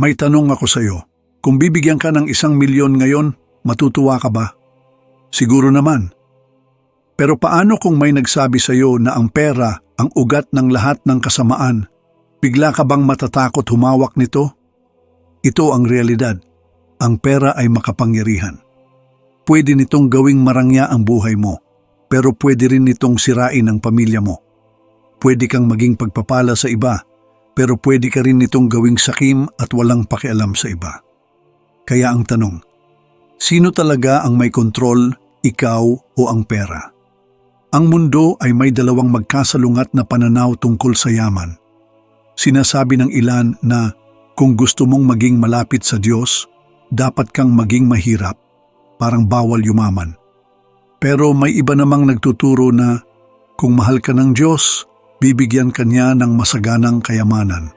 May tanong ako sa iyo. Kung bibigyan ka ng isang milyon ngayon, matutuwa ka ba? Siguro naman. Pero paano kung may nagsabi sa iyo na ang pera ang ugat ng lahat ng kasamaan? Bigla ka bang matatakot humawak nito? Ito ang realidad. Ang pera ay makapangyarihan. Pwede nitong gawing marangya ang buhay mo, pero pwede rin nitong sirain ang pamilya mo. Pwede kang maging pagpapala sa iba, pero pwede ka rin nitong gawing sakim at walang pakialam sa iba. Kaya ang tanong, sino talaga ang may kontrol, ikaw o ang pera? Ang mundo ay may dalawang magkasalungat na pananaw tungkol sa yaman. Sinasabi ng ilan na kung gusto mong maging malapit sa Diyos, dapat kang maging mahirap, parang bawal yumaman. Pero may iba namang nagtuturo na kung mahal ka ng Diyos, bibigyan ka niya ng masaganang kayamanan.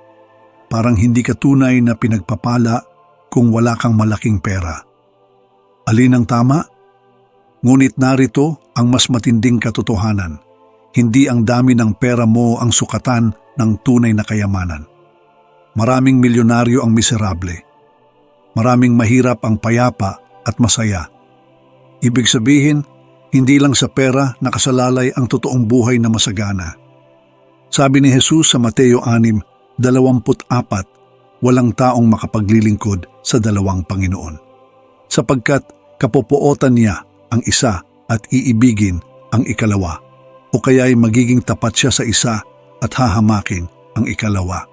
Parang hindi ka tunay na pinagpapala kung wala kang malaking pera. Alin ang tama? Ngunit narito ang mas matinding katotohanan. Hindi ang dami ng pera mo ang sukatan ng tunay na kayamanan. Maraming milyonaryo ang miserable. Maraming mahirap ang payapa at masaya. Ibig sabihin, hindi lang sa pera nakasalalay ang totoong buhay na masagana. Sabi ni Jesus sa Mateo 6, 24, walang taong makapaglilingkod sa dalawang Panginoon. Sapagkat kapopuotan niya ang isa at iibigin ang ikalawa, o kaya'y magiging tapat siya sa isa at hahamakin ang ikalawa.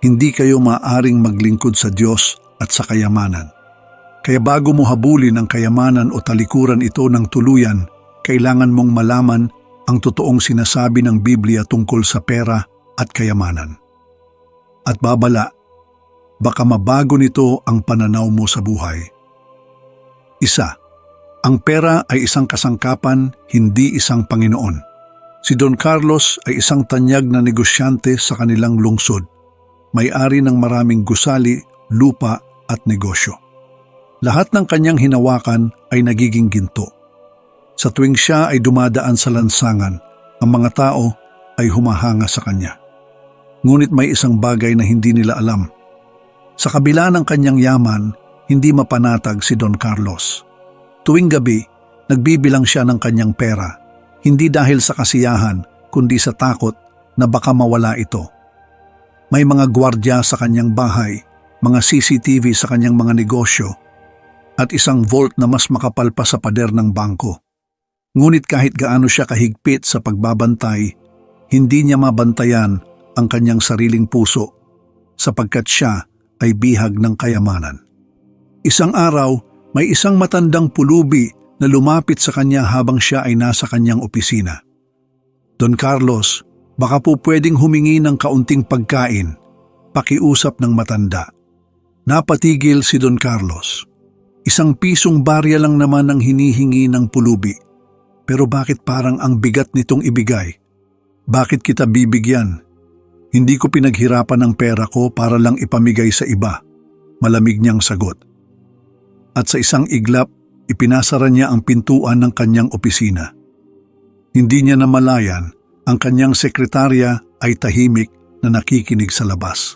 Hindi kayo maaring maglingkod sa Diyos at sa kayamanan. Kaya bago mo habulin ang kayamanan o talikuran ito ng tuluyan, kailangan mong malaman ang totoong sinasabi ng Biblia tungkol sa pera at kayamanan. At babala, baka mabago nito ang pananaw mo sa buhay. Isa, ang pera ay isang kasangkapan, hindi isang Panginoon. Si Don Carlos ay isang tanyag na negosyante sa kanilang lungsod. May-ari ng maraming gusali, lupa at negosyo. Lahat ng kanyang hinawakan ay nagiging ginto. Sa tuwing siya ay dumadaan sa lansangan, ang mga tao ay humahanga sa kanya. Ngunit may isang bagay na hindi nila alam. Sa kabila ng kanyang yaman, hindi mapanatag si Don Carlos. Tuwing gabi, nagbibilang siya ng kanyang pera, hindi dahil sa kasiyahan, kundi sa takot na baka mawala ito. May mga gwardya sa kanyang bahay, mga CCTV sa kanyang mga negosyo, at isang vault na mas makapal pa sa pader ng bangko. Ngunit kahit gaano siya kahigpit sa pagbabantay, hindi niya mabantayan ang kanyang sariling puso sapagkat siya ay bihag ng kayamanan. Isang araw, may isang matandang pulubi na lumapit sa kanya habang siya ay nasa kanyang opisina. Don Carlos, baka po pwedeng humingi ng kaunting pagkain, pakiusap ng matanda. Napatigil si Don Carlos. Isang pisong barya lang naman ang hinihingi ng pulubi. Pero bakit parang ang bigat nitong ibigay? Bakit kita bibigyan? Hindi ko pinaghirapan ang pera ko para lang ipamigay sa iba. Malamig niyang sagot. At sa isang iglap, ipinasara niya ang pintuan ng kanyang opisina. Hindi niya namalayan, ang kanyang sekretarya ay tahimik na nakikinig sa labas.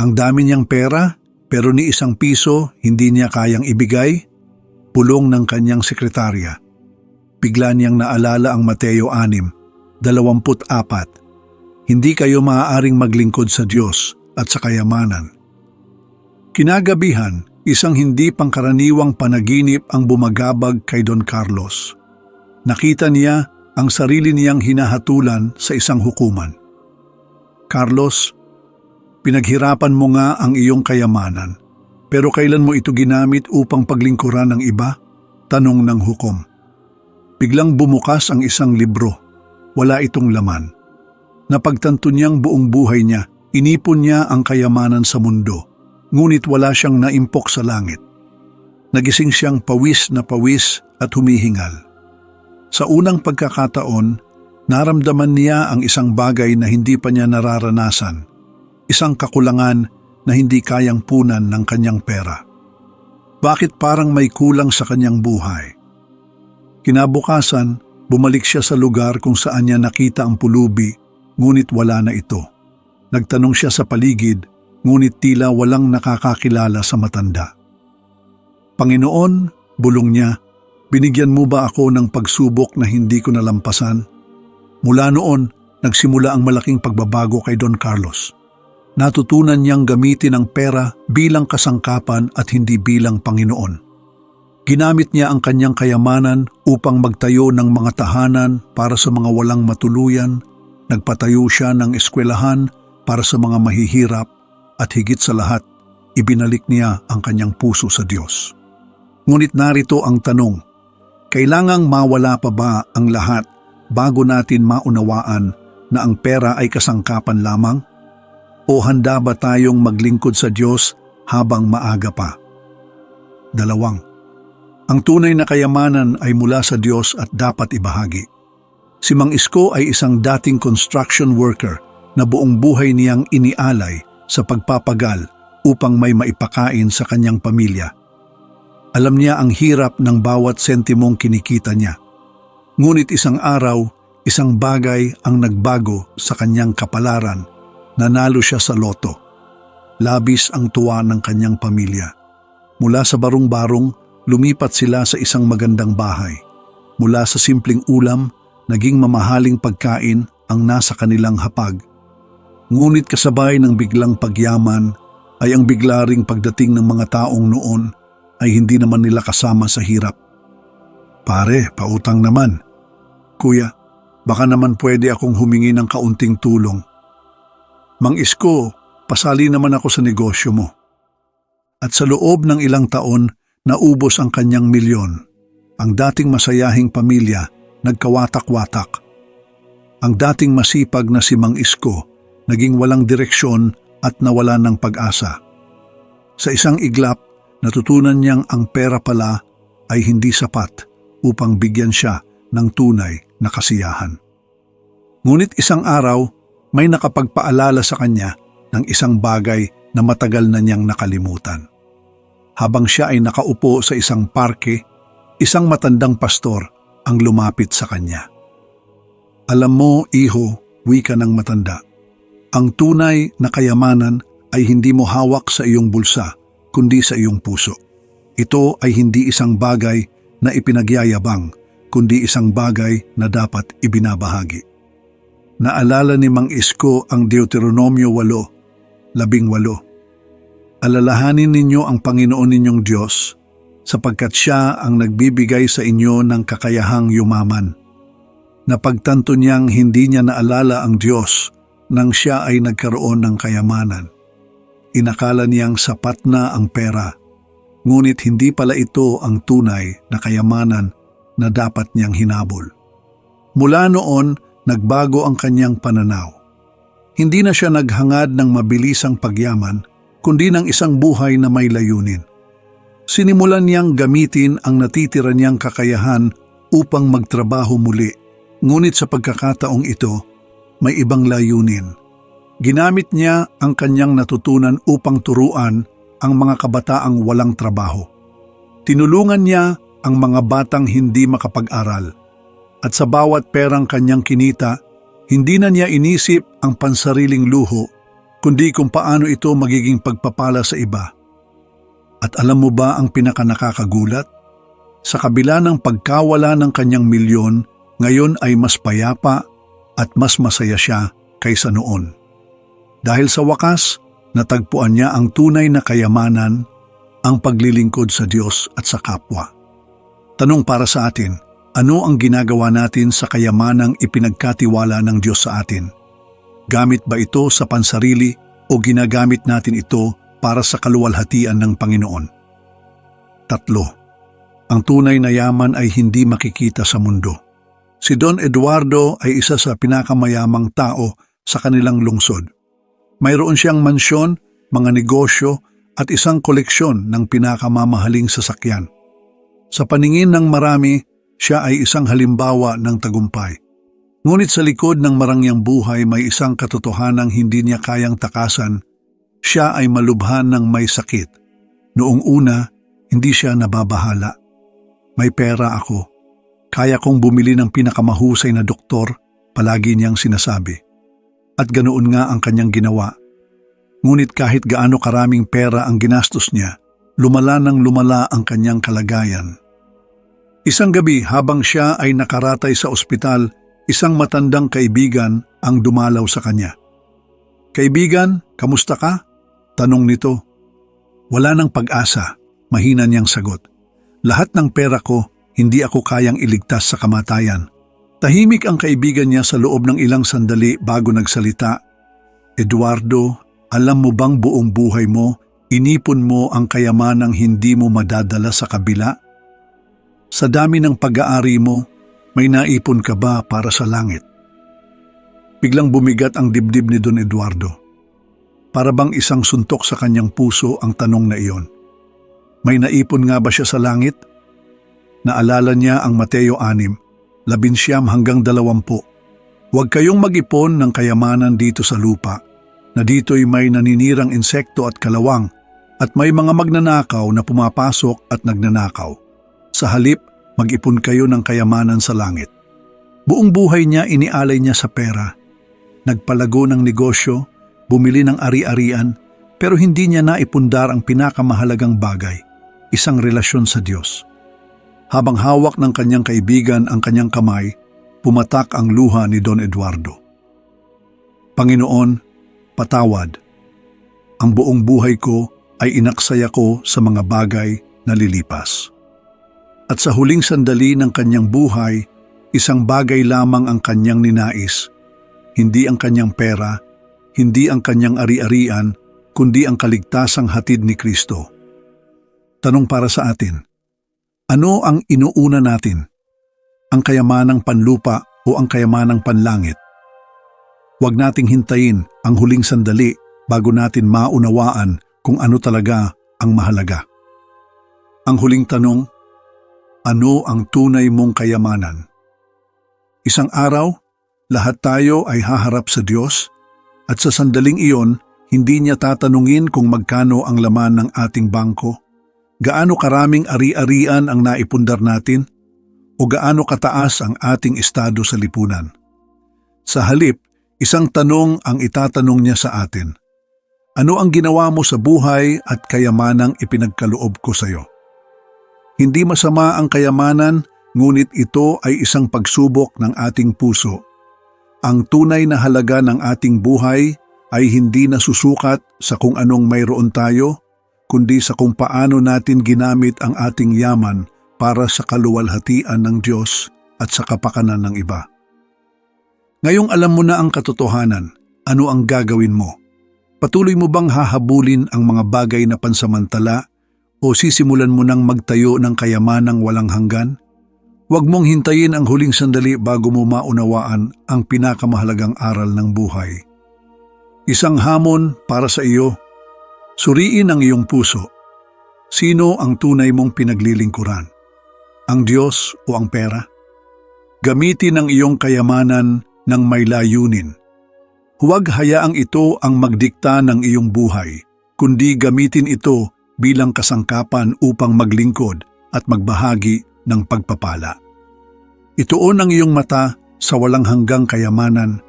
Ang dami niyang pera, pero ni isang piso hindi niya kayang ibigay, pulong ng kanyang sekretarya. Bigla niyang naalala ang Mateo 6, 24, Hindi kayo maaaring maglingkod sa Diyos at sa kayamanan. Kinagabihan, isang hindi pangkaraniwang panaginip ang bumagabag kay Don Carlos. Nakita niya ang sarili niyang hinahatulan sa isang hukuman. Carlos, pinaghirapan mo nga ang iyong kayamanan, pero kailan mo ito ginamit upang paglingkuran ng iba? Tanong ng hukom. Biglang bumukas ang isang libro. Wala itong laman. Napagtanto niyang buong buhay niya, inipon niya ang kayamanan sa mundo, ngunit wala siyang naimpok sa langit. Nagising siyang pawis na pawis at humihingal. Sa unang pagkakataon, naramdaman niya ang isang bagay na hindi pa niya nararanasan, isang kakulangan na hindi kayang punan ng kanyang pera. Bakit parang may kulang sa kanyang buhay? Kinabukasan, bumalik siya sa lugar kung saan niya nakita ang pulubi, ngunit wala na ito. Nagtanong siya sa paligid, ngunit tila walang nakakakilala sa matanda. Panginoon, bulong niya, binigyan mo ba ako ng pagsubok na hindi ko nalampasan? Mula noon, nagsimula ang malaking pagbabago kay Don Carlos. Natutunan niyang gamitin ang pera bilang kasangkapan at hindi bilang Panginoon. Ginamit niya ang kanyang kayamanan upang magtayo ng mga tahanan para sa mga walang matuluyan, nagpatayo siya ng eskwelahan para sa mga mahihirap at higit sa lahat, ibinalik niya ang kanyang puso sa Diyos. Ngunit narito ang tanong, kailangang mawala pa ba ang lahat bago natin maunawaan na ang pera ay kasangkapan lamang? O handa ba tayong maglingkod sa Diyos habang maaga pa? Dalawang, ang tunay na kayamanan ay mula sa Diyos at dapat ibahagi. Si Mang Isko ay isang dating construction worker na buong buhay niyang inialay sa pagpapagal upang may maipakain sa kanyang pamilya. Alam niya ang hirap ng bawat sentimong kinikita niya. Ngunit isang araw, isang bagay ang nagbago sa kanyang kapalaran. Nanalo siya sa loto. Labis ang tuwa ng kanyang pamilya. Mula sa barong-barong, lumipat sila sa isang magandang bahay. Mula sa simpleng ulam, naging mamahaling pagkain ang nasa kanilang hapag. Ngunit kasabay ng biglang pagyaman ay ang bigla ring pagdating ng mga taong noon ay hindi naman nila kasama sa hirap. Pare, pautang naman. Kuya, baka naman pwede akong humingi ng kaunting tulong. Mang Isko, pasali naman ako sa negosyo mo. At sa loob ng ilang taon, naubos ang kanyang milyon. Ang dating masayahing pamilya nagkawatak-watak. Ang dating masipag na si Mang Isko naging walang direksyon at nawala ng pag-asa. Sa isang iglap, natutunan niyang ang pera pala ay hindi sapat upang bigyan siya ng tunay na kasiyahan. Ngunit isang araw, may nakapagpaalala sa kanya ng isang bagay na matagal na niyang nakalimutan habang siya ay nakaupo sa isang parke, isang matandang pastor ang lumapit sa kanya. Alam mo, iho, wika ng matanda, ang tunay na kayamanan ay hindi mo hawak sa iyong bulsa, kundi sa iyong puso. Ito ay hindi isang bagay na ipinagyayabang, kundi isang bagay na dapat ibinabahagi. Naalala ni Mang Isko ang Deuteronomio 8, labing walo Alalahanin ninyo ang Panginoon ninyong Diyos sapagkat siya ang nagbibigay sa inyo ng kakayahang yumaman. Napagtanto niyang hindi niya naalala ang Diyos nang siya ay nagkaroon ng kayamanan. Inakala niyang sapat na ang pera, ngunit hindi pala ito ang tunay na kayamanan na dapat niyang hinabol. Mula noon, nagbago ang kanyang pananaw. Hindi na siya naghangad ng mabilisang pagyaman, kundi ng isang buhay na may layunin. Sinimulan niyang gamitin ang natitira niyang kakayahan upang magtrabaho muli, ngunit sa pagkakataong ito, may ibang layunin. Ginamit niya ang kanyang natutunan upang turuan ang mga kabataang walang trabaho. Tinulungan niya ang mga batang hindi makapag-aral. At sa bawat perang kanyang kinita, hindi na niya inisip ang pansariling luho kundi kung paano ito magiging pagpapala sa iba. At alam mo ba ang pinakanakakagulat? Sa kabila ng pagkawala ng kanyang milyon, ngayon ay mas payapa at mas masaya siya kaysa noon. Dahil sa wakas, natagpuan niya ang tunay na kayamanan, ang paglilingkod sa Diyos at sa kapwa. Tanong para sa atin, ano ang ginagawa natin sa kayamanang ipinagkatiwala ng Diyos sa atin? Gamit ba ito sa pansarili o ginagamit natin ito para sa kaluwalhatian ng Panginoon? Tatlo, ang tunay na yaman ay hindi makikita sa mundo. Si Don Eduardo ay isa sa pinakamayamang tao sa kanilang lungsod. Mayroon siyang mansyon, mga negosyo at isang koleksyon ng pinakamamahaling sasakyan. Sa paningin ng marami, siya ay isang halimbawa ng tagumpay. Ngunit sa likod ng marangyang buhay may isang katotohanang hindi niya kayang takasan. Siya ay malubhan ng may sakit. Noong una, hindi siya nababahala. May pera ako. Kaya kong bumili ng pinakamahusay na doktor, palagi niyang sinasabi. At ganoon nga ang kanyang ginawa. Ngunit kahit gaano karaming pera ang ginastos niya, lumala ng lumala ang kanyang kalagayan. Isang gabi habang siya ay nakaratay sa ospital, isang matandang kaibigan ang dumalaw sa kanya. Kaibigan, kamusta ka? Tanong nito. Wala ng pag-asa, mahina niyang sagot. Lahat ng pera ko, hindi ako kayang iligtas sa kamatayan. Tahimik ang kaibigan niya sa loob ng ilang sandali bago nagsalita. Eduardo, alam mo bang buong buhay mo, inipon mo ang kayamanang hindi mo madadala sa kabila? Sa dami ng pag-aari mo, may naipon ka ba para sa langit? Biglang bumigat ang dibdib ni Don Eduardo. Para bang isang suntok sa kanyang puso ang tanong na iyon. May naipon nga ba siya sa langit? Naalala niya ang Mateo 6, labinsyam hanggang dalawampu. Huwag kayong mag-ipon ng kayamanan dito sa lupa, na dito'y may naninirang insekto at kalawang, at may mga magnanakaw na pumapasok at nagnanakaw. Sa halip, mag-ipon kayo ng kayamanan sa langit. Buong buhay niya inialay niya sa pera. Nagpalago ng negosyo, bumili ng ari-arian, pero hindi niya naipundar ang pinakamahalagang bagay, isang relasyon sa Diyos. Habang hawak ng kanyang kaibigan ang kanyang kamay, pumatak ang luha ni Don Eduardo. Panginoon, patawad. Ang buong buhay ko ay inaksaya ko sa mga bagay na lilipas. At sa huling sandali ng kanyang buhay, isang bagay lamang ang kanyang ninais. Hindi ang kanyang pera, hindi ang kanyang ari-arian, kundi ang kaligtasang hatid ni Kristo. Tanong para sa atin, ano ang inuuna natin? Ang kayamanang panlupa o ang kayamanang panlangit? Huwag nating hintayin ang huling sandali bago natin maunawaan kung ano talaga ang mahalaga. Ang huling tanong, ano ang tunay mong kayamanan? Isang araw, lahat tayo ay haharap sa Diyos at sa sandaling iyon, hindi niya tatanungin kung magkano ang laman ng ating bangko, gaano karaming ari-arian ang naipundar natin, o gaano kataas ang ating estado sa lipunan. Sa halip, isang tanong ang itatanong niya sa atin. Ano ang ginawa mo sa buhay at kayamanang ipinagkaloob ko sa iyo? Hindi masama ang kayamanan, ngunit ito ay isang pagsubok ng ating puso. Ang tunay na halaga ng ating buhay ay hindi nasusukat sa kung anong mayroon tayo, kundi sa kung paano natin ginamit ang ating yaman para sa kaluwalhatian ng Diyos at sa kapakanan ng iba. Ngayong alam mo na ang katotohanan, ano ang gagawin mo? Patuloy mo bang hahabulin ang mga bagay na pansamantala o sisimulan mo nang magtayo ng kayamanang walang hanggan? Huwag mong hintayin ang huling sandali bago mo maunawaan ang pinakamahalagang aral ng buhay. Isang hamon para sa iyo. Suriin ang iyong puso. Sino ang tunay mong pinaglilingkuran? Ang Diyos o ang pera? Gamitin ang iyong kayamanan ng may layunin. Huwag hayaang ito ang magdikta ng iyong buhay, kundi gamitin ito bilang kasangkapan upang maglingkod at magbahagi ng pagpapala. Ituon ang iyong mata sa walang hanggang kayamanan,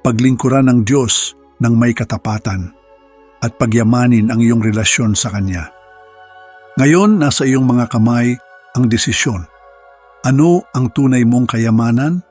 paglingkuran ng Diyos ng may katapatan, at pagyamanin ang iyong relasyon sa Kanya. Ngayon, nasa iyong mga kamay ang desisyon. Ano ang tunay mong kayamanan?